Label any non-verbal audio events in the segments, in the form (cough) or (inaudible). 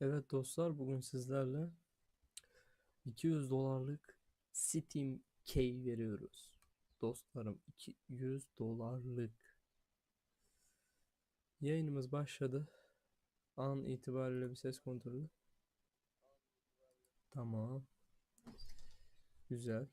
Evet dostlar bugün sizlerle 200 dolarlık Steam Key veriyoruz. Dostlarım 200 dolarlık. Yayınımız başladı. An itibariyle bir ses kontrolü. Tamam. Güzel.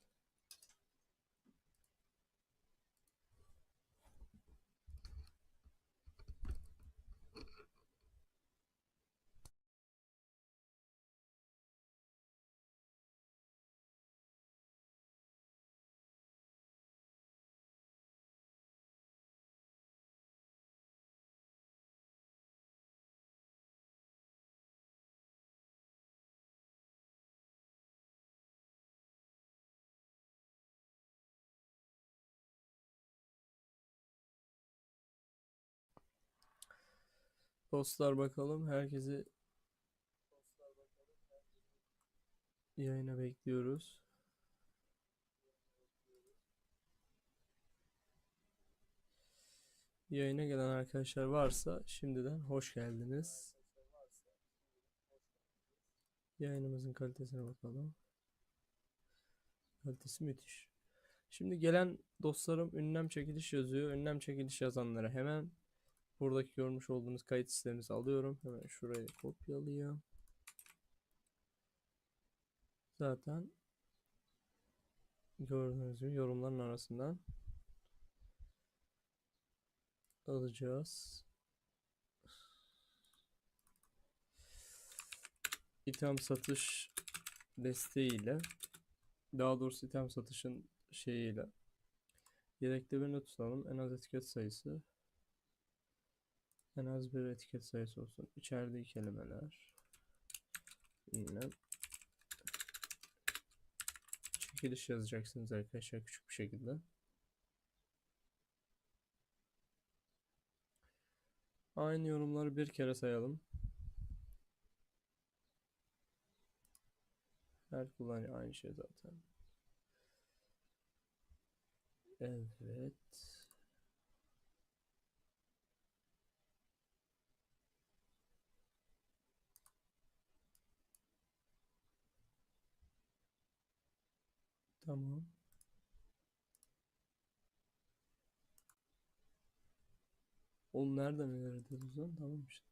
Dostlar bakalım herkesi yayına bekliyoruz. Yayına gelen arkadaşlar varsa şimdiden hoş geldiniz. Yayınımızın kalitesine bakalım. Kalitesi müthiş. Şimdi gelen dostlarım ünlem çekiliş yazıyor. Ünlem çekiliş yazanlara hemen buradaki görmüş olduğunuz kayıt sistemimizi alıyorum. Hemen şuraya kopyalayayım. Zaten gördüğünüz gibi yorumların arasından alacağız. İtham satış desteğiyle daha doğrusu item satışın şeyiyle yedekte birini tutalım. En az etiket sayısı en az bir etiket sayısı olsun. İçerideki kelimeler ünlem çekiliş yazacaksınız arkadaşlar küçük bir şekilde. Aynı yorumları bir kere sayalım. Her kullanıcı aynı şey zaten. Evet. Tamam. Oğlum nereden ilerliyoruz lan? Tamam işte.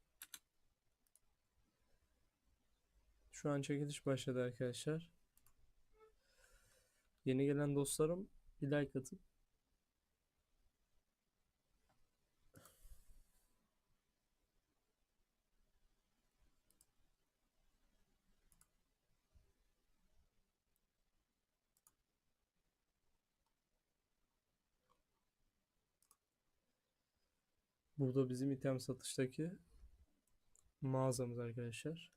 Şu an çekiliş başladı arkadaşlar. Yeni gelen dostlarım bir like atıp Burada bizim item satıştaki mağazamız arkadaşlar.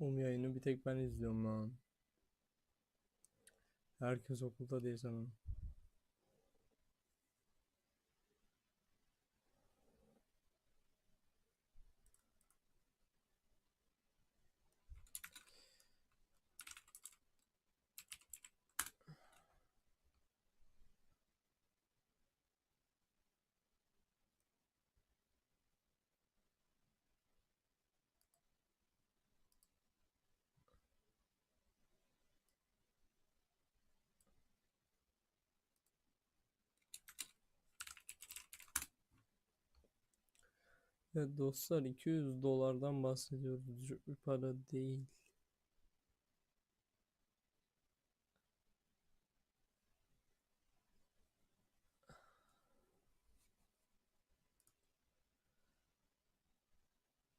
Um yayını bir tek ben izliyorum lan. Herkes okulda değil sanırım. Evet dostlar 200 dolardan bahsediyoruz. Düşük bir para değil.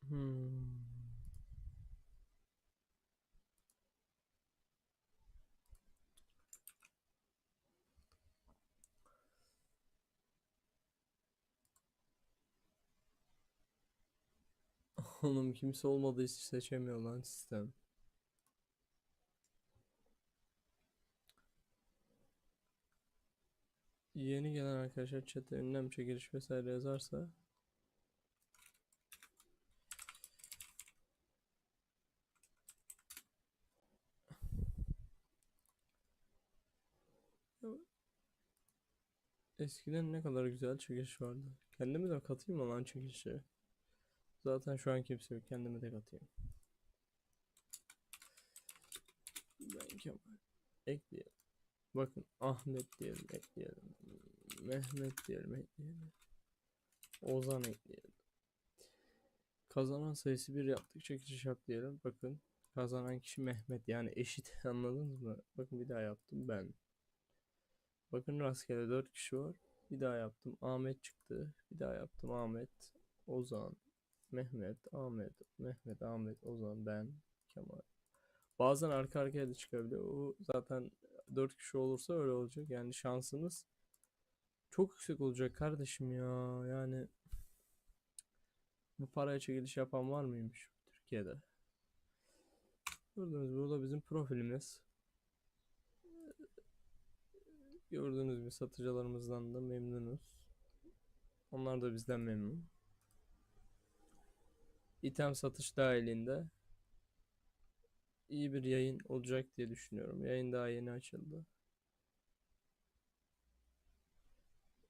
Hmm. (laughs) Oğlum kimse olmadığı için seçemiyor lan sistem. Yeni gelen arkadaşlar chat'e ünlem çekiliş vesaire yazarsa Eskiden ne kadar güzel çekiliş vardı. Kendimi de katayım mı lan çekilişe? Zaten şu an kimse yok. Kendimi de katayım. Ben Kemal. Ekleyelim. Bakın Ahmet diyelim ekleyelim. Mehmet diyelim ekleyelim. Ozan ekleyelim. Kazanan sayısı bir yaptık çekiliş yap diyelim. Bakın kazanan kişi Mehmet yani eşit (laughs) anladınız mı? Bakın bir daha yaptım ben. Bakın rastgele 4 kişi var. Bir daha yaptım Ahmet çıktı. Bir daha yaptım Ahmet, Ozan, Mehmet, Ahmet, Mehmet, Ahmet, Ozan, ben, Kemal. Bazen arka arkaya da çıkabiliyor. O zaten 4 kişi olursa öyle olacak. Yani şansınız çok yüksek olacak kardeşim ya. Yani bu paraya çekiliş yapan var mıymış Türkiye'de? Gördüğünüz burada bizim profilimiz. Gördüğünüz gibi satıcılarımızdan da memnunuz. Onlar da bizden memnun. İtem satış dahilinde iyi bir yayın olacak diye düşünüyorum. Yayın daha yeni açıldı.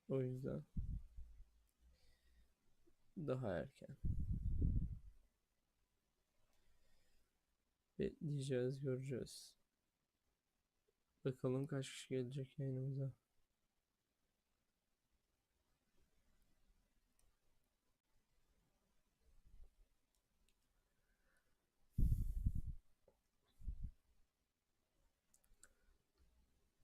O yüzden daha erken. Bekleyeceğiz, göreceğiz. Bakalım kaç kişi gelecek yayınımıza.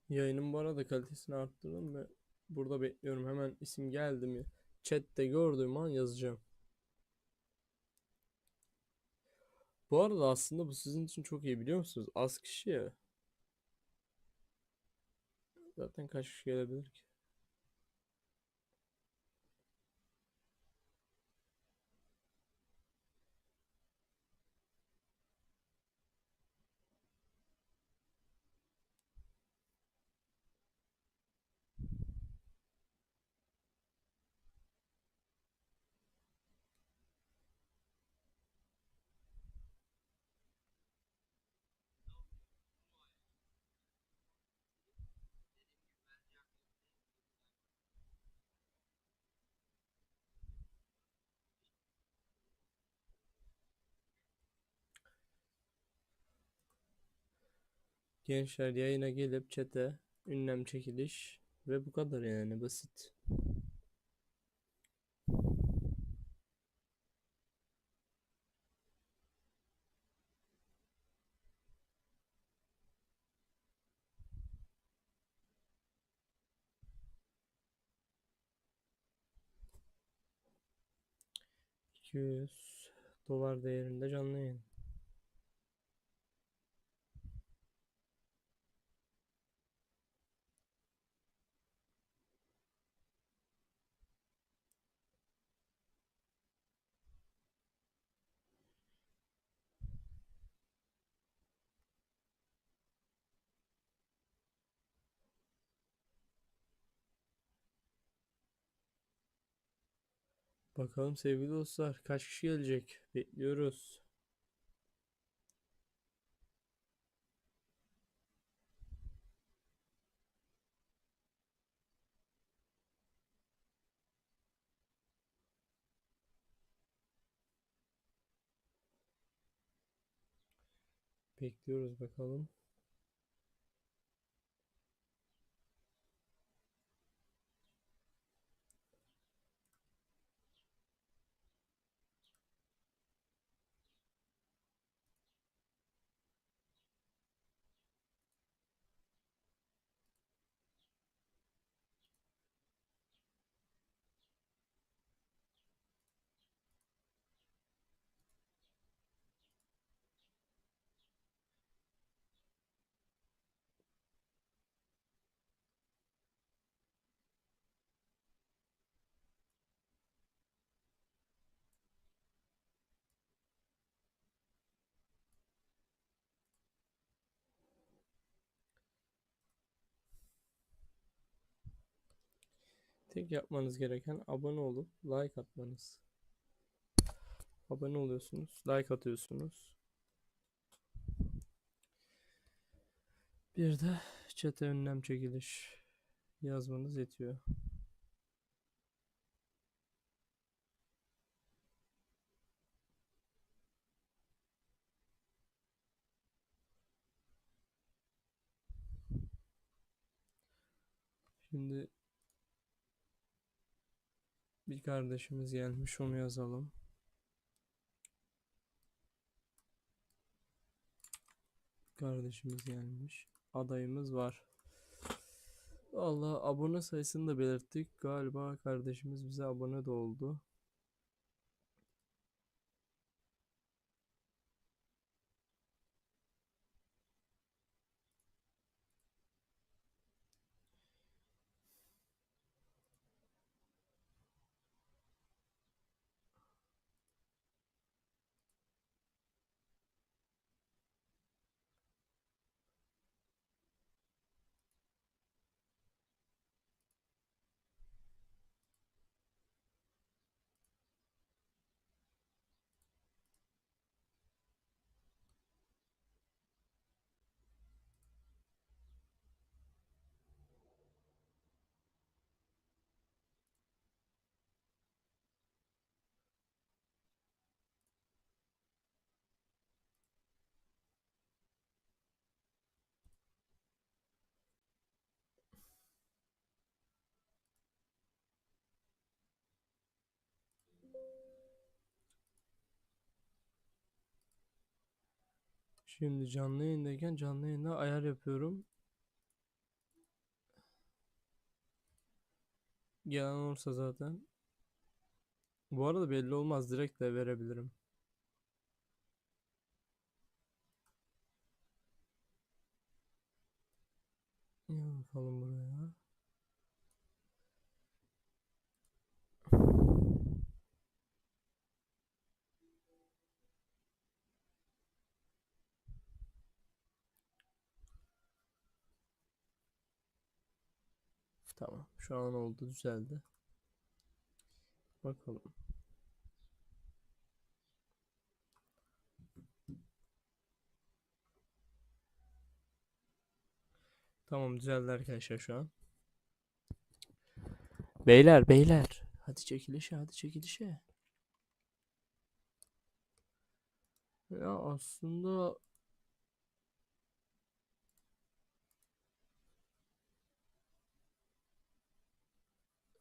Yayının bu arada kalitesini arttırdım ve burada bekliyorum. Hemen isim geldi mi? Chat'te gördüğüm an yazacağım. Bu arada aslında bu sizin için çok iyi biliyor musunuz? Az kişi ya. Zaten kaç kişi gelebilir ki? Gençler yayına gelip chat'e ünlem çekiliş ve bu kadar yani basit. $200 dolar değerinde canlı yayın. Bakalım sevgili dostlar kaç kişi gelecek? Bekliyoruz. Bekliyoruz bakalım. Tek yapmanız gereken abone olup like atmanız. Abone oluyorsunuz, like atıyorsunuz. Bir de çete önlem çekiliş yazmanız yetiyor. Şimdi bir kardeşimiz gelmiş onu yazalım. Kardeşimiz gelmiş. Adayımız var. Allah abone sayısını da belirttik. Galiba kardeşimiz bize abone de oldu. Şimdi canlı yayındayken canlı yayında ayar yapıyorum. Gelen olursa zaten. Bu arada belli olmaz. Direkt de verebilirim. Gel bakalım buraya. Tamam. Şu an oldu. Düzeldi. Bakalım. Tamam düzeldi arkadaşlar şu an. Beyler beyler. Hadi çekilişe hadi çekilişe. Ya aslında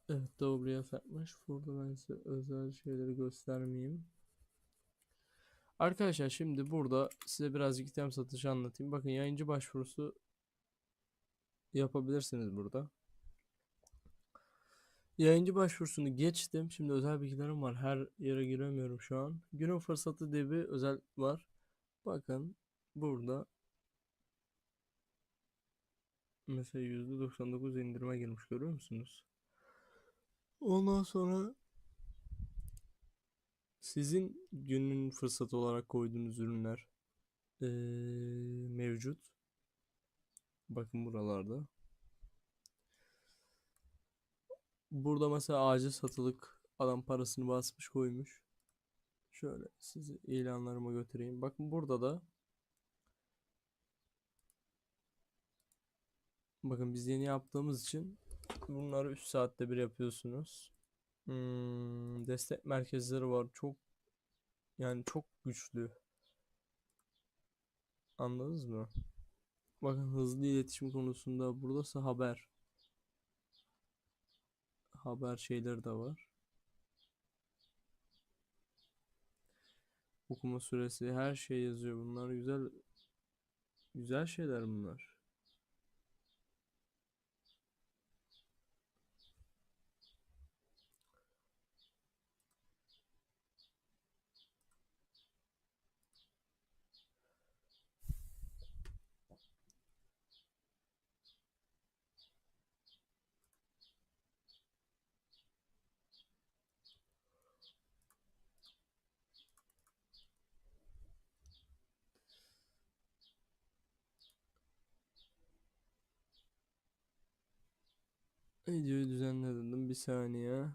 Evet doğru yapmış. Burada ben size özel şeyleri göstermeyeyim. Arkadaşlar şimdi burada size birazcık item satışı anlatayım. Bakın yayıncı başvurusu yapabilirsiniz burada. Yayıncı başvurusunu geçtim. Şimdi özel bilgilerim var. Her yere giremiyorum şu an. Günün fırsatı diye bir özel var. Bakın burada mesela %99 indirime girmiş görüyor musunuz? Ondan sonra sizin günün fırsatı olarak koyduğunuz ürünler eee, mevcut. Bakın buralarda. Burada mesela acil satılık adam parasını basmış koymuş. Şöyle sizi ilanlarıma götüreyim. Bakın burada da bakın biz yeni yaptığımız için bunları 3 saatte bir yapıyorsunuz. Hmm, destek merkezleri var. Çok yani çok güçlü. Anladınız mı? Bakın hızlı iletişim konusunda buradası haber. Haber şeyleri de var. Okuma süresi her şey yazıyor. Bunlar güzel güzel şeyler bunlar. Videoyu düzenledim bir saniye.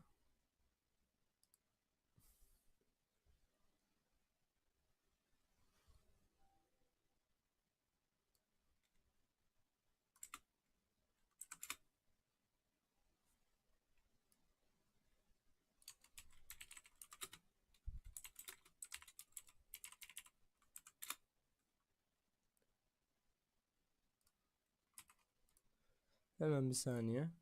Hemen bir saniye.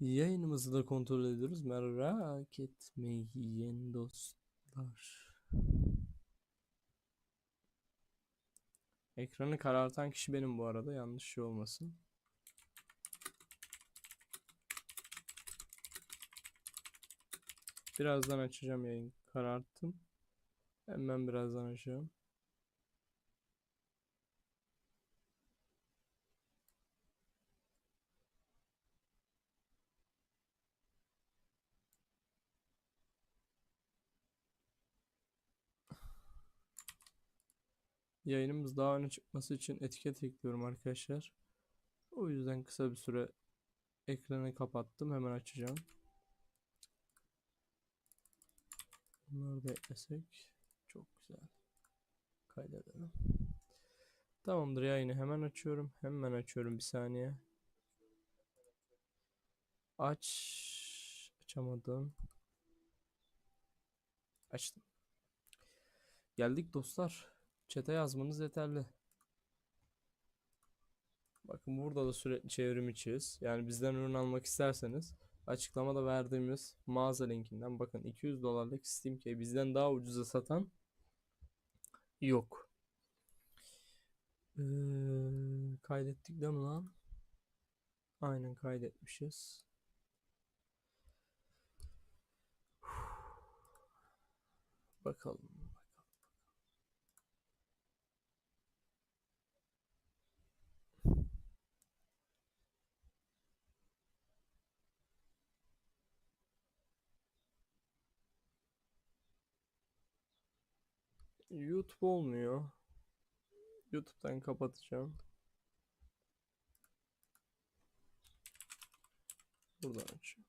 Yayınımızı da kontrol ediyoruz. Merak etmeyin dostlar. Ekranı karartan kişi benim bu arada. Yanlış şey olmasın. Birazdan açacağım yayın. Kararttım. Hemen birazdan açacağım. Yayınımız daha öne çıkması için etiket ekliyorum arkadaşlar. O yüzden kısa bir süre ekranı kapattım. Hemen açacağım. Bunları da eklesek çok güzel. Kaydedelim. Tamamdır yayını hemen açıyorum. Hemen açıyorum bir saniye. Aç. Açamadım. Açtım. Geldik dostlar. Çete yazmanız yeterli. Bakın burada da sürekli çevrim içiyiz. Yani bizden ürün almak isterseniz açıklamada verdiğimiz mağaza linkinden bakın 200 dolarlık Steam Key bizden daha ucuza satan yok. Ee, kaydettik değil mi lan? Aynen kaydetmişiz. Bakalım. YouTube olmuyor. YouTube'dan kapatacağım. Buradan açıyorum.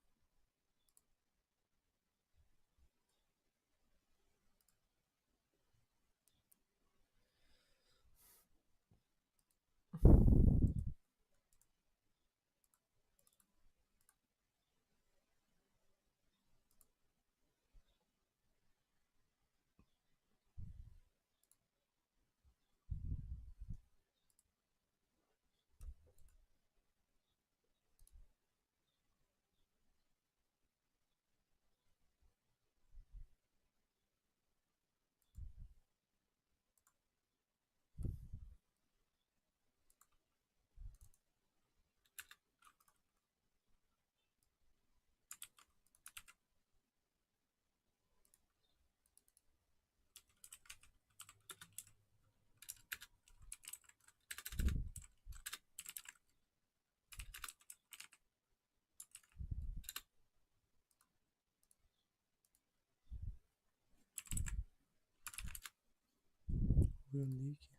Oyun değil ki.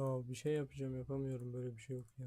Ya bir şey yapacağım yapamıyorum böyle bir şey yok ya.